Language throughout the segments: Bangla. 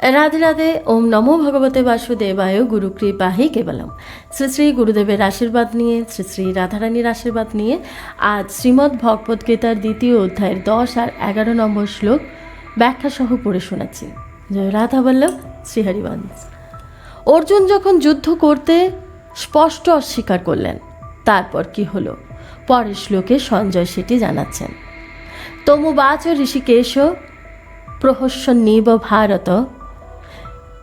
রাধে রাধে, ওম নমো ভগবতে বাসুদেবায়, গুরু কৃপাহি কেবলম। শ্রী শ্রী গুরুদেবের আশীর্বাদ নিয়ে, শ্রী শ্রী রাধারানীর আশীর্বাদ নিয়ে আজ শ্রীমদ্ ভগবদ গীতার দ্বিতীয় অধ্যায়ের দশ আর এগারো নম্বর শ্লোক ব্যাখ্যা সহ পড়ে শোনাচ্ছি। জয় রাধা বল্লভ শ্রীহরিবংশ অর্জুন যখন যুদ্ধ করতে স্পষ্ট অস্বীকার করলেন, তারপর কি হলো? পরের শ্লোকে সঞ্জয় সেটি জানাচ্ছেন। তমুবাচ ঋষিকেশ প্রহস্য নিব ভারত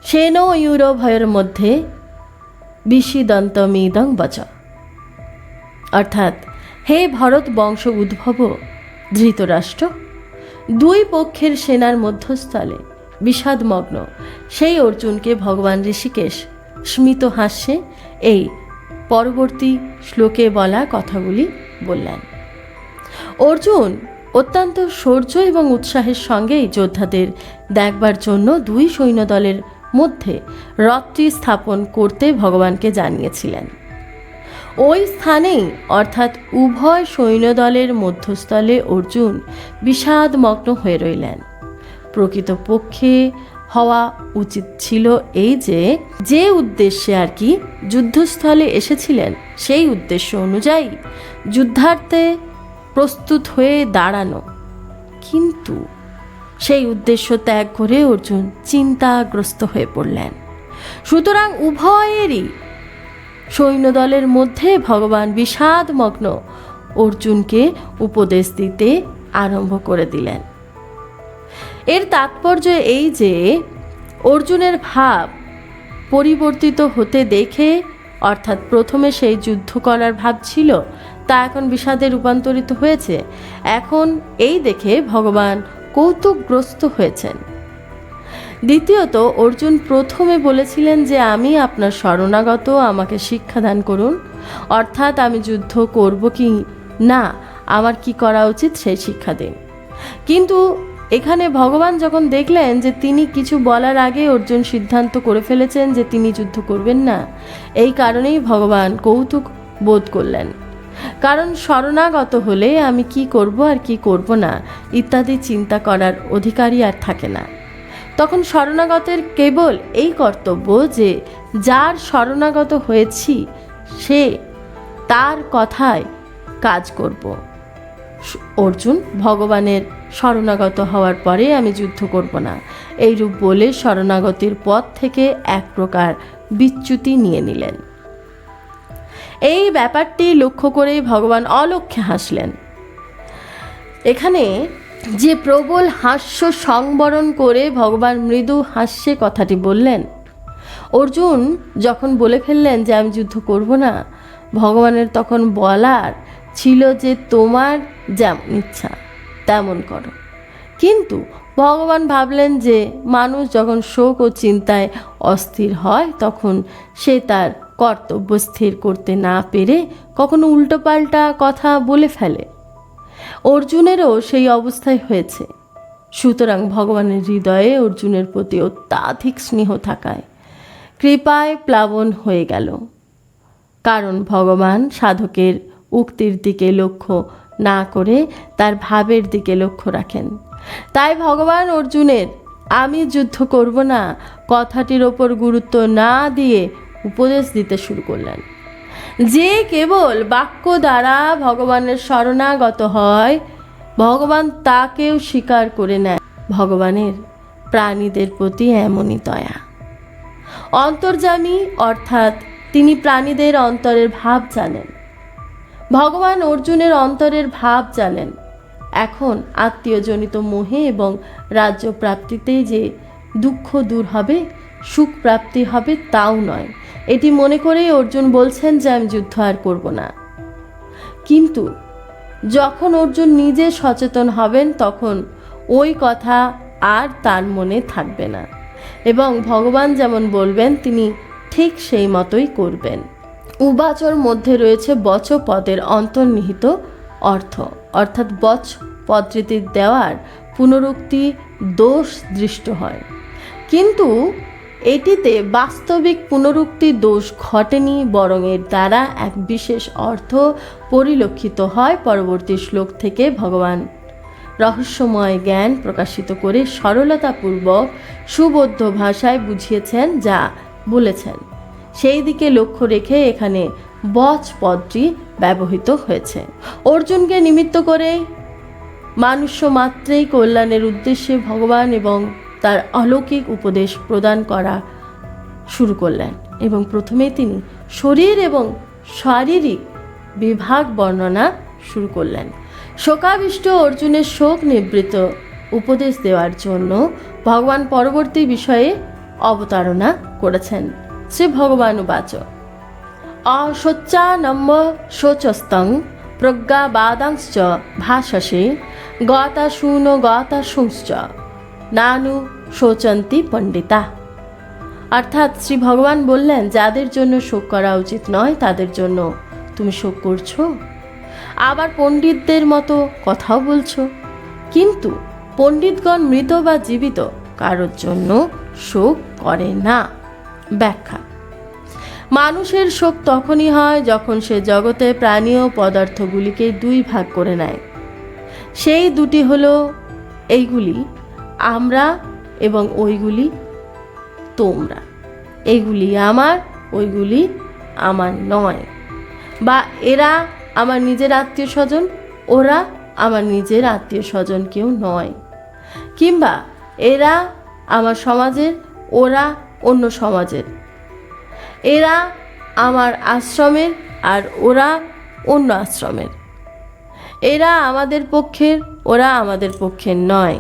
সেন ইউরোভয়ের মধ্যে বিষিদন্তমিদং বচ অর্থাৎ হে ভরত বংশ উদ্ভব ধৃতরাষ্ট্র দুই পক্ষের সেনার মধ্যস্থলে বিষাদমগ্ন সেই অর্জুনকে ভগবান ঋষিকেশ স্মিত হাস্যে এই পরবর্তী শ্লোকে বলা কথাগুলি বললেন অর্জুন অত্যন্ত শৌর্য এবং উৎসাহের সঙ্গেই যোদ্ধাদের দেখবার জন্য দুই সৈন্যদলের মধ্যে রথটি স্থাপন করতে ভগবানকে জানিয়েছিলেন। ওই স্থানেই, অর্থাৎ উভয় সৈন্যদলের মধ্যস্থলে অর্জুন বিষাদমগ্ন হয়ে রইলেন। প্রকৃতপক্ষে হওয়া উচিত ছিল এই যে যে উদ্দেশ্যে আর কি যুদ্ধস্থলে এসেছিলেন, সেই উদ্দেশ্য অনুযায়ী যুদ্ধার্থে প্রস্তুত হয়ে দাঁড়ানো। কিন্তু সেই উদ্দেশ্য ত্যাগ করে অর্জুন চিন্তাগ্রস্ত হয়ে পড়লেন। সুতরাং উভয়েরই সৈন্যদলের মধ্যে ভগবান বিষাদমগ্ন অর্জুনকে উপদেশ দিতে আরম্ভ করে দিলেন। এর তাৎপর্য এই যে, অর্জুনের ভাব পরিবর্তিত হতে দেখে, অর্থাৎ প্রথমে সেই যুদ্ধ করার ভাব ছিল, তা এখন বিষাদে রূপান্তরিত হয়েছে। এখন এই দেখে ভগবান কৌতুকগ্রস্ত হয়েছেন। দ্বিতীয়ত, অর্জুন প্রথমে বলেছিলেন যে আমি আপনার শরণাগত, আমাকে শিক্ষাদান করুন। অর্থাৎ আমি যুদ্ধ করব কি না, আমার কি করা উচিত সেই শিক্ষা দিন। কিন্তু এখানে ভগবান যখন দেখলেন যে তিনি কিছু বলার আগে অর্জুন সিদ্ধান্ত করে ফেলেছেন যে তিনি যুদ্ধ করবেন না, এই কারণেই ভগবান কৌতুক বোধ করলেন। কারণ শরণাগত হলে আমি কি করব আর কি করব না, ইত্যাদি চিন্তা করার অধিকারই আর থাকে না। তখন শরণাগতের কেবল এই কর্তব্য যে, যার শরণাগত হয়েছি, সে তার কথায় কাজ করব। অর্জুন ভগবানের শরণাগত হওয়ার পরে আমি যুদ্ধ করব না। এইরূপ বলে শরণাগতির পথ থেকে এক প্রকার বিচ্যুতি নিয়ে নিলেন। এই ব্যাপারটি লক্ষ্য করেই ভগবান অলক্ষ্যে হাসলেন। এখানে যে প্রবল হাস্য সংবরণ করে ভগবান মৃদু হাস্যে কথাটি বললেন, অর্জুন যখন বলে ফেললেন যে আমি যুদ্ধ করব না, ভগবানের তখন বলার ছিল যে তোমার যেমন ইচ্ছা তেমন করো। কিন্তু ভগবান ভাবলেন যে মানুষ যখন শোক ও চিন্তায় অস্থির হয়, তখন সে তার কর্তব্য স্থির করতে না পেরে কখনো উল্টোপাল্টা কথা বলে ফেলে। অর্জুনেরও সেই অবস্থায় হয়েছে। সুতরাং ভগবানের হৃদয়ে অর্জুনের প্রতি অত্যাধিক স্নেহ থাকায় কৃপায় প্লাবন হয়ে গেল। কারণ ভগবান সাধকের উক্তির দিকে লক্ষ্য না করে তার ভাবের দিকে লক্ষ্য রাখেন। তাই ভগবান অর্জুনের, আমি যুদ্ধ করব না, কথাটির ওপর গুরুত্ব না দিয়ে উপদেশ দিতে শুরু করলেন। যে কেবল বাক্য দ্বারা ভগবানের শরণাগত হয়, ভগবান তাকেও স্বীকার করে নেয় ভগবানের প্রাণীদের প্রতি এমনই দয়া। অন্তর্জামী অর্থাৎ তিনি প্রাণীদের অন্তরের ভাব জানেন। ভগবান অর্জুনের অন্তরের ভাব জানেন। এখন আত্মীয়জনিত মোহে এবং রাজ্য প্রাপ্তিতে যে দুঃখ দূর হবে সুখ প্রাপ্তি হবে তাও নয়। এটি মনে করেই অর্জুন বলছেন যে আমি যুদ্ধ আর করব না। কিন্তু যখন অর্জুন নিজে সচেতন হবেন, তখন ওই কথা আর তার মনে থাকবে না। এবং ভগবান যেমন বলবেন, তিনি ঠিক সেই মতোই করবেন। উবাচর মধ্যে রয়েছে বচ পদের অন্তর্নিহিত অর্থ। অর্থাৎ বচ পদ্ধতির দেওয়ার পুনরুক্তি দোষ দৃষ্ট হয়। কিন্তু এটিতে বাস্তবিক পুনরুক্তি দোষ ঘটেনি, বরং এর দ্বারা এক বিশেষ অর্থ পরিলক্ষিত হয় পরবর্তী শ্লোক থেকে ভগবান। রহস্যময় জ্ঞান প্রকাশিত করে সরলতাপূর্বক সুবোধ্য ভাষায় বুঝিয়েছেন যা বলেছেন। সেই দিকে লক্ষ্য রেখে এখানে বচ পদটি ব্যবহৃত হয়েছে। অর্জুনকে নিমিত্ত করে মানুষ্য মাত্রেই কল্যাণের উদ্দেশ্যে ভগবান এবং তার অলৌকিক উপদেশ প্রদান করা শুরু করলেন এবং প্রথমে তিনি শরীর এবং শারীরিক বিভাগ বর্ণনা শুরু করলেন। শোকাবিষ্ট অর্জুনের শোক নিবৃত উপদেশ দেওয়ার জন্য ভগবান পরবর্তী বিষয়ে অবতারণা করেছেন। শ্রী ভগবান বাচ অশোচ্চানম্ব শোচস্তং প্রজ্ঞাবাদাংশ্চ ভাষসে গতা শূন গতা শুংশ্চ নানু শোচন্তি পণ্ডিতা। অর্থাৎ শ্রী ভগবান বললেন, যাদের জন্য শোক করা উচিত নয়, তাদের জন্য তুমি শোক করছ। আবার পণ্ডিতদের মতো কথাও বলছো। কিন্তু পণ্ডিতগণ মৃত বা জীবিত কারোর জন্য শোক করে না। ব্যাখ্যা। মানুষের শোক তখনই হয় যখন সে জগতে প্রাণী ও পদার্থগুলিকে দুই ভাগ করে নেয়। সেই দুটি হলো এইগুলি আমরা এবং ওইগুলি তোমরা। এইগুলি আমার, ওইগুলি আমার নয়। বা এরা আমার নিজের আত্মীয় স্বজন ওরা আমার নিজের আত্মীয় স্বজন কেউ নয়। কিংবা এরা আমার সমাজের, ওরা অন্য সমাজের। এরা আমার আশ্রমের আর ওরা অন্য আশ্রমের। এরা আমাদের পক্ষের, ওরা আমাদের পক্ষের নয়।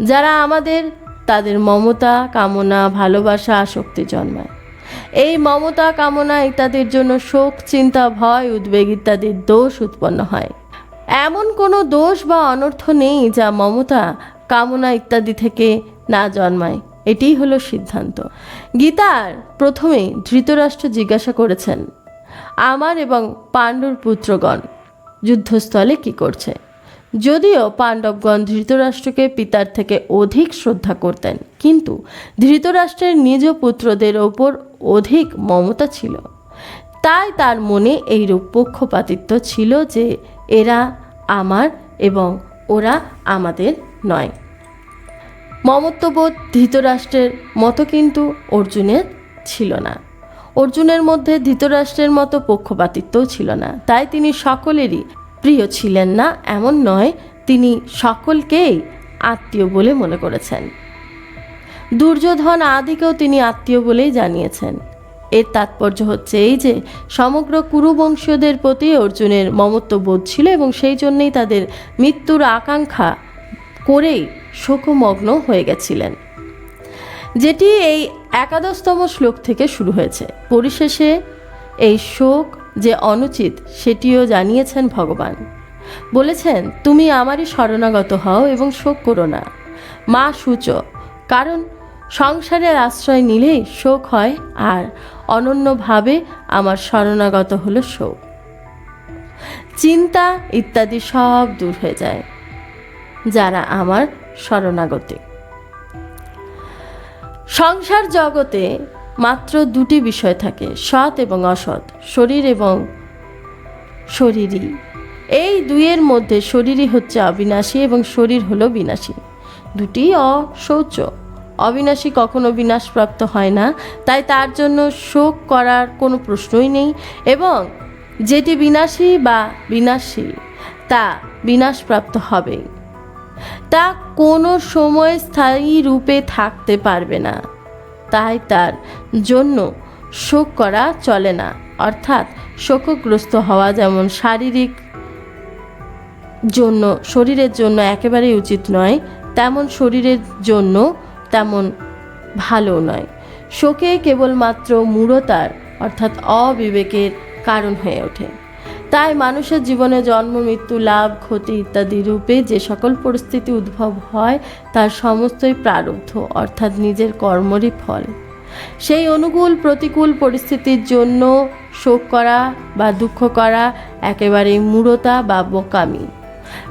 যারা আমাদের, তাদের মমতা, কামনা, ভালোবাসা, আসক্তি জন্মায়। এই মমতা কামনা ইত্যাদির জন্য শোক, চিন্তা, ভয়, উদ্বেগ ইত্যাদির দোষ উৎপন্ন হয়। এমন কোনো দোষ বা অনর্থ নেই যা মমতা, কামনা ইত্যাদি থেকে না জন্মায়। এটিই হলো সিদ্ধান্ত। গীতার প্রথমে ধৃতরাষ্ট্র জিজ্ঞাসা করেছেন, আমার এবং পাণ্ডুর পুত্রগণ যুদ্ধস্থলে কি করছে? যদিও পাণ্ডবগণ ধৃতরাষ্ট্রকে পিতার থেকে অধিক শ্রদ্ধা করতেন, কিন্তু ধৃতরাষ্ট্রের নিজ পুত্রদের ওপর অধিক মমতা ছিল। তাই তার মনে এইরূপ পক্ষপাতিত্ব ছিল যে এরা আমার এবং ওরা আমাদের নয়। মমত্ববোধ ধৃতরাষ্ট্রের মতো কিন্তু অর্জুনের ছিল না। অর্জুনের মধ্যে ধৃতরাষ্ট্রের মতো পক্ষপাতিত্বও ছিল না। তাই তিনি সকলেরই প্রিয় ছিলেন না, এমন নয় তিনি সকলকেই আত্মীয় বলে মনে করেছেন। দুর্যোধন আদিকেও তিনি আত্মীয় বলেই জানিয়েছেন। এর তাৎপর্য হচ্ছে এই যে, সমগ্র কুরুবংশীয়দের প্রতি অর্জুনের মমত্ববোধ ছিল এবং সেই জন্যেই তাদের মৃত্যুর আকাঙ্ক্ষা করেই শোকমগ্ন হয়ে গেছিলেন। যেটি এই একাদশতম শ্লোক থেকে শুরু হয়েছে। পরিশেষে এই শোক যে অনুচিত, সেটিও জানিয়েছেন ভগবান। বলেছেন, তুমি আমারই শরণাগত হও এবং শোক করো না। মা, সূচ, কারণ সংসারের আশ্রয় নিলেই শোক হয় আর অনন্যভাবে আমার শরণাগত হলো শোক। চিন্তা ইত্যাদি সব দূর হয়ে যায়, যারা আমার শরণাগতি। সংসার জগতে মাত্র দুটি বিষয় থাকে, সৎ এবং অসৎ, শরীর এবং শরীরই। এই দুইয়ের মধ্যে শরীরই হচ্ছে অবিনাশী এবং শরীর হলো বিনাশী। দুটি অশৌচ। অবিনাশী কখনো বিনাশপ্রাপ্ত হয় না, তাই তার জন্য শোক করার কোনো প্রশ্নই নেই এবং যেটি বিনাশী বা বিনাশী, তা বিনাশপ্রাপ্ত হবেই তা কোনো সময় স্থায়ী রূপে থাকতে পারবে না। তাই তার জন্য শোক করা চলে না। অর্থাৎ শোকগ্রস্ত হওয়া যেমন শারীরিক জন্য, শরীরের জন্য একেবারেই উচিত নয়, তেমন শরীরের জন্য তেমন ভালো নয়। শোকে কেবলমাত্র মূঢ়তার, অর্থাৎ অবিবেকের কারণ হয়ে ওঠে। তাই মানুষের জীবনে জন্ম, মৃত্যু, লাভ, ক্ষতি ইত্যাদি রূপে যে সকল পরিস্থিতি উদ্ভব হয়, তার সমস্তই প্রারব্ধ, অর্থাৎ নিজের কর্মরই ফল। সেই অনুকূল, প্রতিকূল পরিস্থিতির জন্য শোক করা বা দুঃখ করা একেবারেই মূঢ়তা বা বোকামি।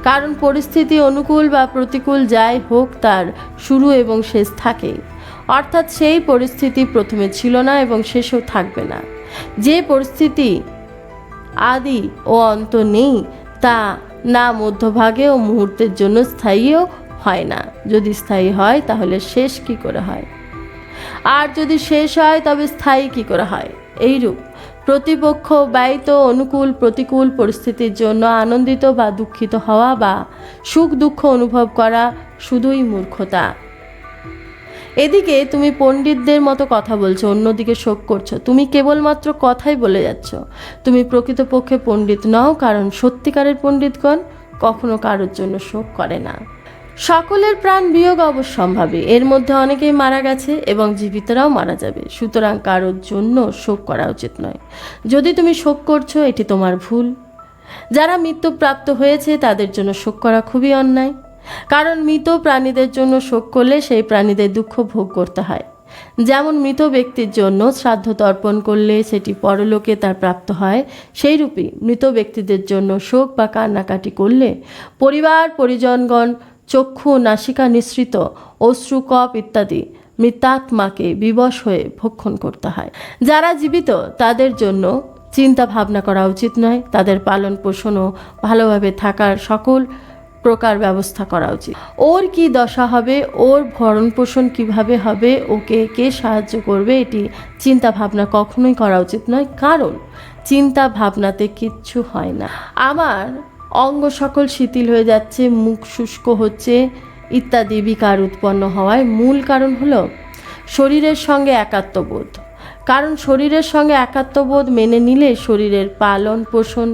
কারণ পরিস্থিতি অনুকূল বা প্রতিকূল যাই হোক, তার শুরু এবং শেষ থাকেই। অর্থাৎ সেই পরিস্থিতি প্রথমে ছিল না এবং শেষও থাকবে না। যে পরিস্থিতি আদি ও অন্ত নেই, তা না মধ্যভাগে ও মুহূর্তের জন্য স্থায়ীও হয় না। যদি স্থায়ী হয়, তাহলে শেষ কি করে হয়? আর যদি শেষ হয়, তবে স্থায়ী কি করে হয়? এইরূপ প্রতিপক্ষ ব্যয়িত অনুকূল প্রতিকূল পরিস্থিতির জন্য আনন্দিত বা দুঃখিত হওয়া বা সুখ দুঃখ অনুভব করা শুধুই মূর্খতা। এদিকে তুমি পণ্ডিতদের মতো কথা বলছো, অন্যদিকে শোক করছ। তুমি কেবলমাত্র কথাই বলে যাচ্ছ। তুমি প্রকৃতপক্ষে পণ্ডিত নও, কারণ সত্যিকারের পণ্ডিতগণ কখনো কারোর জন্য শোক করে না। সকলের প্রাণ বিয়োগ অবশ্যম্ভাবী। এর মধ্যে অনেকেই মারা গেছে এবং জীবিতরাও মারা যাবে। সুতরাং কারোর জন্য শোক করা উচিত নয়। যদি তুমি শোক করছ, এটি তোমার ভুল। যারা মৃত্যুপ্রাপ্ত হয়েছে, তাদের জন্য শোক করা খুবই অন্যায়। কারণ মৃত প্রাণীদের জন্য শোক করলে সেই প্রাণীদের দুঃখ ভোগ করতে হয়। যেমন মৃত ব্যক্তির জন্য শ্রাদ্ধ তর্পণ করলে সেটি পরলোকে তার প্রাপ্ত হয় সেই রূপই মৃত ব্যক্তিদের জন্য শোক বা কান্নাকাটি করলে পরিবার, পরিজনগণ, চক্ষু, নাসিকা নিঃসৃত, অশ্রু, কপ ইত্যাদি মৃতাত্মাকে বিবশ হয়ে ভক্ষণ করতে হয়। যারা জীবিত, তাদের জন্য চিন্তা ভাবনা করা উচিত নয়। তাদের পালন পোষণ ও ভালোভাবে থাকার সকল প্রকার ব্যবস্থা করা উচিত। ওর কি দশা হবে? ওর ভরণ পোষণ কীভাবে হবে? ওকে কে সাহায্য করবে? এটি চিন্তা ভাবনা কখনোই করা উচিত নয়, কারণ চিন্তা ভাবনাতে কিচ্ছু হয় না। আমার অঙ্গ সকল শিথিল হয়ে যাচ্ছে, মুখ শুষ্ক হচ্ছে ইত্যাদি বিকার উৎপন্ন হওয়ায়। মূল কারণ হলো শরীরের সঙ্গে একাত্মবোধ। কারণ শরীরের সঙ্গে একাত্মবোধ মেনে নিলে শরীরের পালন পোষণ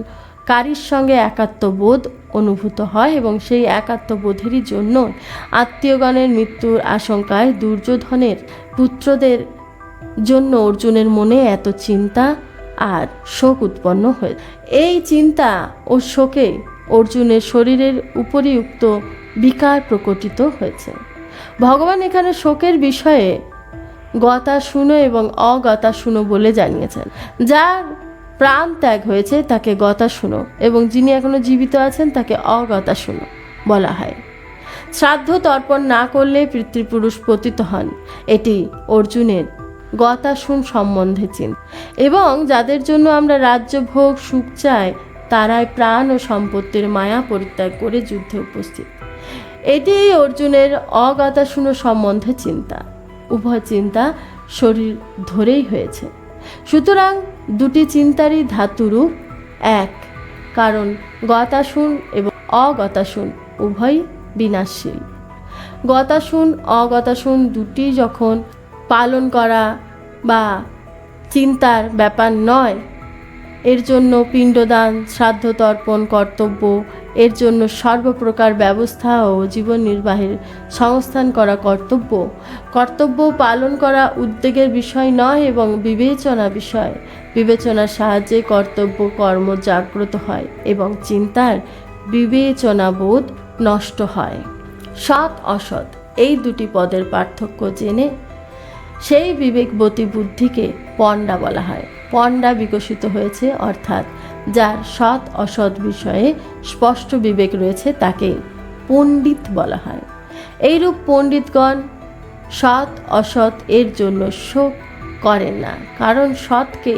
কারীর সঙ্গে একাত্মবোধ অনুভূত হয় এবং সেই একাত্মবোধেরই জন্য আত্মীয়গণের মৃত্যুর আশঙ্কায় দুর্যোধনের পুত্রদের জন্য অর্জুনের মনে এত চিন্তা আর শোক উৎপন্ন হয়ে। এই চিন্তা ও শোকে অর্জুনের শরীরের উপরিউক্ত বিকার প্রকটিত হয়েছে। ভগবান এখানে শোকের বিষয়ে গতা শুনো এবং অগতা শুনো বলে জানিয়েছেন, যার প্রাণ ত্যাগ হয়েছে, তাকে গতা শুনো এবং যিনি এখনও জীবিত আছেন, তাকে অগতা শুনো, বলা হয়। শ্রাদ্ধ তর্পণ না করলে পিতৃপুরুষ পতিত হন। এটি অর্জুনের গতাশুন সম্বন্ধে চিন। এবং যাদের জন্য আমরা রাজ্য ভোগ সুখ চাই, তারাই প্রাণ ও সম্পত্তির মায়া পরিত্যাগ করে যুদ্ধে উপস্থিত। এটি অর্জুনের অগতাশুনো সম্বন্ধে চিন্তা। উভয় চিন্তা শরীর ধরেই হয়েছে। সুতরাং দুটি চিন্তারই ধাতুরূপ এক, কারণ গতাশুন এবং অগতাশুন উভয়ই বিনাশশীল। গতাশুন অগতাশুন দুটি যখন পালন করা বা চিন্তার ব্যাপার নয়, এর জন্য পিণ্ডদান, শ্রাদ্ধ তর্পণ, কর্তব্য এর জন্য সর্বপ্রকার ব্যবস্থা ও জীবন নির্বাহের সংস্থান করা কর্তব্য। কর্তব্য পালন করা উদ্বেগের বিষয় নয় এবং বিবেচনা বিষয়। বিবেচনার সাহায্যে কর্তব্য, কর্ম জাগ্রত হয় এবং চিন্তার বিবেচনাবোধ নষ্ট হয়। সৎ, অসৎ, এই দুটি পদের পার্থক্য জেনে সেই বিবেকবতী বুদ্ধিকে পণ্ডা বলা হয়। পণ্ডা বিকশিত হয়েছে, অর্থাৎ যার সৎ অসৎ বিষয়ে স্পষ্ট বিবেক রয়েছে তাকে পণ্ডিত বলা হয়। এইরূপ পণ্ডিতগণ সৎ অসৎ এর জন্য শোক করেন না, কারণ সৎকে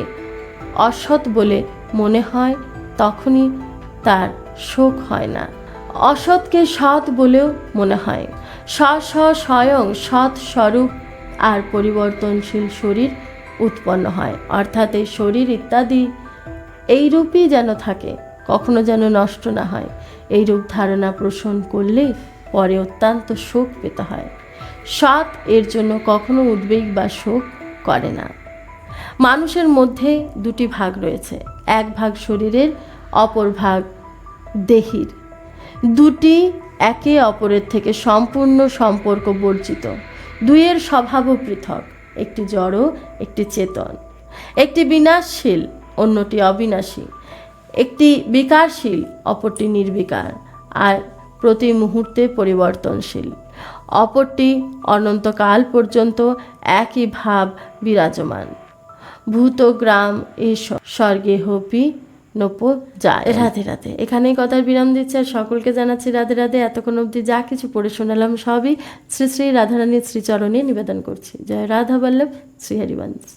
অসৎ বলে মনে হয়, তখনই তার শোক হয় না। অসৎকে সৎ বলেও মনে হয়। স্ব স্ব স্বয়ং সৎ স্বরূপ আর পরিবর্তনশীল শরীর উৎপন্ন হয়, অর্থাৎ এই শরীর ইত্যাদি এই রূপই যেন থাকে, কখনো যেন নষ্ট না হয়। এই রূপ ধারণা পোষণ করলে পরে অত্যন্ত শোক পেতে হয়। সৎ এর জন্য কখনো উদ্বেগ বা শোক করে না। মানুষের মধ্যে দুটি ভাগ রয়েছে, এক ভাগ শরীরের, অপর ভাগ দেহির। দুটি একে অপরের থেকে সম্পূর্ণ সম্পর্ক বর্জিত। দুইয়ের স্বভাবও পৃথক, একটি জড়, একটি চেতন। একটি বিনাশশীল অন্যটি অবিনাশী। একটি বিকারশীল, অপরটি নির্বিকার, আর প্রতি মুহূর্তে পরিবর্তনশীল। অপরটি অনন্তকাল পর্যন্ত একই ভাব বিরাজমান। ভূত, গ্রাম এই স্বর্গে হপি, নপ, যায়। রাধে রাধে। এখানেই কথার বিরাম দিচ্ছে আর সকলকে জানাচ্ছি রাধে রাধে। এতক্ষণ অবধি যা কিছু পড়ে শোনালাম সবই শ্রী শ্রী রাধারানীর শ্রীচরণে নিবেদন করছি। জয় রাধা বল্লভ শ্রীহরিবংশ